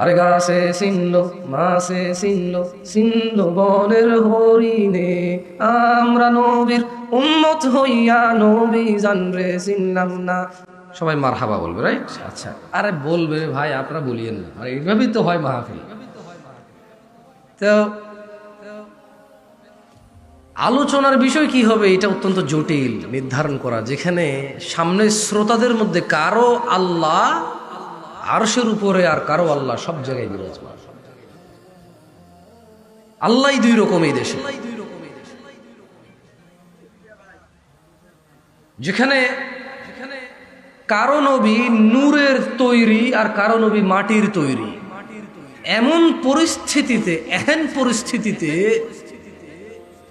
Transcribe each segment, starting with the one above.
আরে গাছে চিনল মাছে চিনল চিনল বনের হরিণে। আমরা নবীর উম্মত হইয়া নবী জানরে চিনলাম না। সবাই মার হাবা বলবে রাইট আচ্ছা আরে বলবে ভাই, আপনারা বলিয়েন না। আর এইভাবেই তো হয় মাহফিল। তো আলোচনার বিষয় কি হবে, এটা অত্যন্ত জটিল, নির্ধারণ করা। যেখানে সামনে শ্রোতাদের মধ্যে কারও আল্লাহ আরশের উপরে আর কারও আল্লাহ সব জায়গায় বিরাজমান। আল্লাহ দুই রকম এই দেশে। যেখানে কারও নবী নূরের তৈরি আর কারও নবী মাটির তৈরি। এমন পরিস্থিতিতে, এহেন পরিস্থিতিতে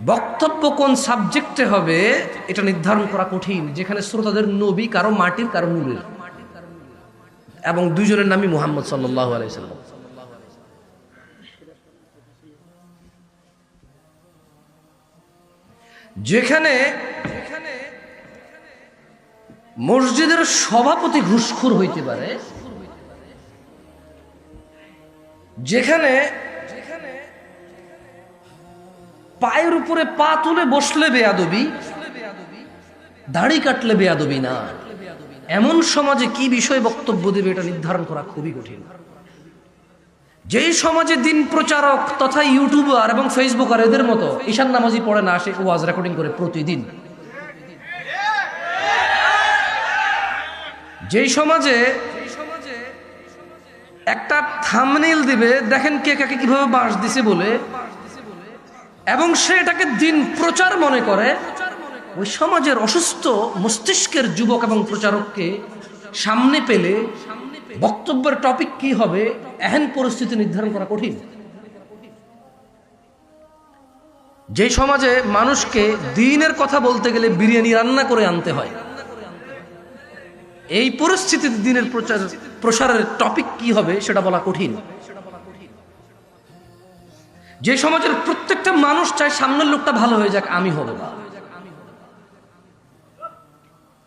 বক্তব্য কোন সাবজেক্টে হবে, এটা নির্ধারণ করা কঠিন। যেখানে শ্রোতাদের নবী, কারও মাটির, কারও নূরের। এবং দুইজনের নামই মোহাম্মদ সাল্লাহ আলাইসাল্লাম যেখানে মসজিদের সভাপতি ঘুষখোর হইতে পারে, যেখানে পায়ের উপরে পা তুলে বসলে বেয়াদবি, দাড়ি কাটলে বেয়াদবি না। এমন সমাজে কি বিষয় বক্তব্য দেবে এটা নির্ধারণ করা খুবই কঠিন। যেই সমাজে দিন প্রচারক তথা ইউটিউবার এবং ফেসবুকার এদের মতো ঈশান নামাজি পড়ে না আসে ওয়াজ রেকর্ডিং করে প্রতিদিন। যেই সমাজে একটা থামনেল দিবে, দেখেন কে কাকে কীভাবে বাঁশ দিছে বলে, এবং সে এটাকে দিন প্রচার মনে করে ওই সমাজের অসুস্থ মস্তিষ্কের যুবক এবং প্রচারককে সামনে পেলে বক্তব্যের টপিক কি হবে, এহেন পরিস্থিতি নির্ধারণ করা কঠিন। যে সমাজে মানুষকে দিনের কথা বলতে গেলে বিরিয়ানি রান্না করে আনতে হয়, এই পরিস্থিতিতে দিনের প্রচার, প্রসারের টপিক কি হবে সেটা বলা কঠিন। যে সমাজের প্রত্যেকটা মানুষ চায় সামনের লোকটা ভালো হয়ে যাক, আমি হব না।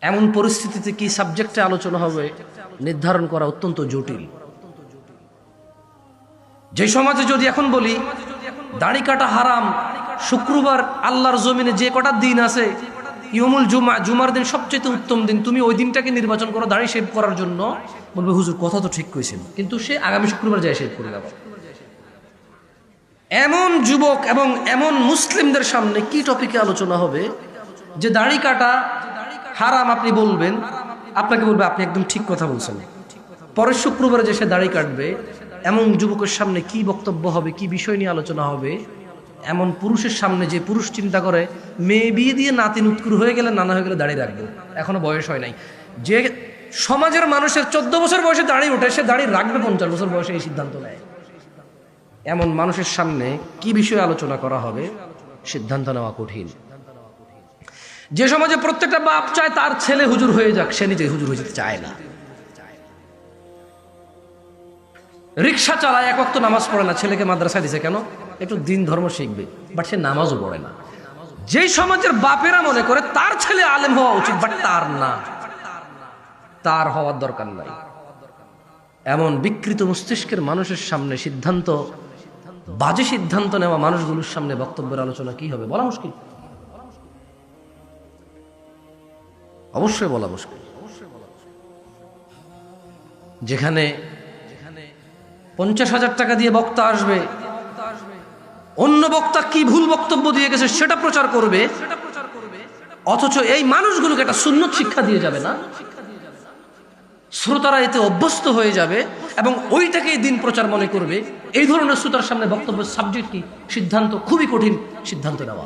এমন পরিস্থিতিতে কি সাবজেক্টে আলোচনা হবে? নির্ধারণ করা অত্যন্ত জটিল। যে সমাজে যদি এখন বলি, দাড়ি কাটা হারাম, শুক্রবার আল্লাহর জমিনে যে কটা দিন আছে, ইয়মুল জুমা, জুমার দিন সবচেয়ে উত্তম দিন, তুমি ওই দিনটাকে নির্বাচন করো, দাড়ি শেভ করার জন্য? বলবে, হুজুর, কথা তো ঠিক কইছেন। কিন্তু সে আগামী শুক্রবার যায় শেভ করে দেওয়া এমন যুবক এবং এমন মুসলিমদের সামনে কি টপিকে আলোচনা হবে? যে দাড়ি কাটা হারাম আপনি বলবেন, আপনাকে বলবে, আপনি একদম ঠিক কথা বলছেন। পরের শুক্রবারে যে সে দাড়ি কাটবে, এমন যুবকের সামনে কি বক্তব্য হবে, কি বিষয় নিয়ে আলোচনা হবে, এমন পুরুষের সামনে যে পুরুষ চিন্তা করে, মেয়ে বিয়ে দিয়ে নাতি নুৎকুর হয়ে গেলে নানা হয়ে গেলে দাঁড়িয়ে রাখবে, এখনও বয়স হয় নাই। যে সমাজের মানুষের চোদ্দ বছর বয়সে দাঁড়িয়ে ওঠে, সে দাঁড়িয়ে রাখবে পঞ্চাশ বছর বয়সে এই সিদ্ধান্ত নেয়। এমন মানুষের সামনে কি বিষয়ে আলোচনা করা হবে, সিদ্ধান্ত নেওয়া কঠিন। যে সমাজে প্রত্যেকটা বাপ চায় তার ছেলে হুজুর হয়ে যাক, সে নিজে হুজুর হয়ে যেতে চায় না। রিক্সা চালায়, এক অক্ত নামাজ পড়ে না, ছেলেকে মাদ্রাসা দিছে কেন? একটু দিন ধর্ম শিখবে বাট সে নামাজও পড়ে না। যেই সমাজের বাপেরা মনে করে তার ছেলে আলেম হওয়া উচিত বাট তার না। তার হওয়ার দরকার নাই। এমন বিকৃত মস্তিষ্কের মানুষের সামনে সিদ্ধান্ত, বাজে সিদ্ধান্ত নেওয়া মানুষগুলোর সামনে বক্তব্যের আলোচনা কি হবে? বলা মুশকিল। অবশ্যই বলা মুশকিল। যেখানে পঞ্চাশ হাজার টাকা দিয়ে বক্তা আসবে, অন্য বক্তা কি ভুল বক্তব্য দিয়ে গেছে সেটা প্রচার করবে, অথচ এই মানুষগুলোকে একটা সুন্নত শিক্ষা দিয়ে যাবে না? শ্রোতারা এতে অভ্যস্ত হয়ে যাবে এবং ওইটাকেই দিন প্রচার মনে করবে। এই ধরনের শ্রোতার সামনে বক্তব্য সাবজেক্ট কি? সিদ্ধান্ত, খুবই কঠিন সিদ্ধান্ত নেওয়া।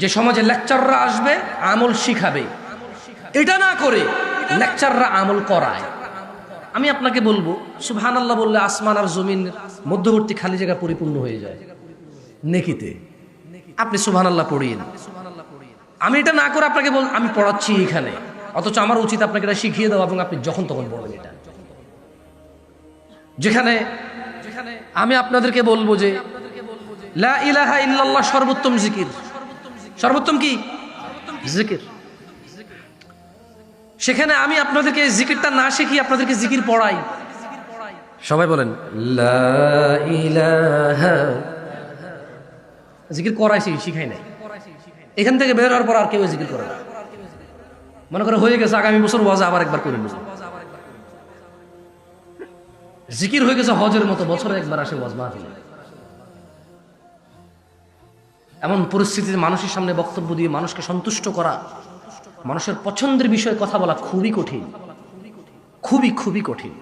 যে সমাজে লেকচাররা আসবে, আমল শিখাবে। এটা না করে লেকচাররা আমল করায়। আমি আপনাকে বলব সুবহান আল্লাহ বললে আসমান আর জমিন মধ্যবর্তী খালি জায়গা পরিপূর্ণ হয়ে যায়। নেকিতে। আপনি সুবহান আল্লাহ পড়িয়ে আমি এটা না করে আপনাকে বল আমি পড়াচ্ছি এখানে। অথচ আমার উচিত আপনাকে এটা শিখিয়ে দেওয়া এবং আপনি যখন তখন বলবেন এটা। যেখানে আমি আপনাদেরকে বলব যে, লা ইলাহা ইল্লাল্লাহ সর্বোত্তম জিকির। সর্বোত্তম কি? জিকির। সেখানে আমি আপনাদেরকে জিকিরটা না শিখি আপনাদেরকে জিকির পড়াই। সবাই বলেন জিকির করাইছি শিখাই নাই। এখান থেকে বের হওয়ার পর আর কেউ জিকির করে না। মনে করে হয়ে গেছে আগামী বছর ওয়াজে আবার একবার করে নেব। জিকির হয়ে গেছে হজের মতো বছরে একবার আসে ওয়াজ মাহফিলে। এমন পরিস্থিতিতে মানুষের সামনে বক্তব্য দিয়ে মানুষকে সন্তুষ্ট করা, মানুষের পছন্দের বিষয়ে কথা বলা খুবই কঠিন। খুবই খুবই কঠিন।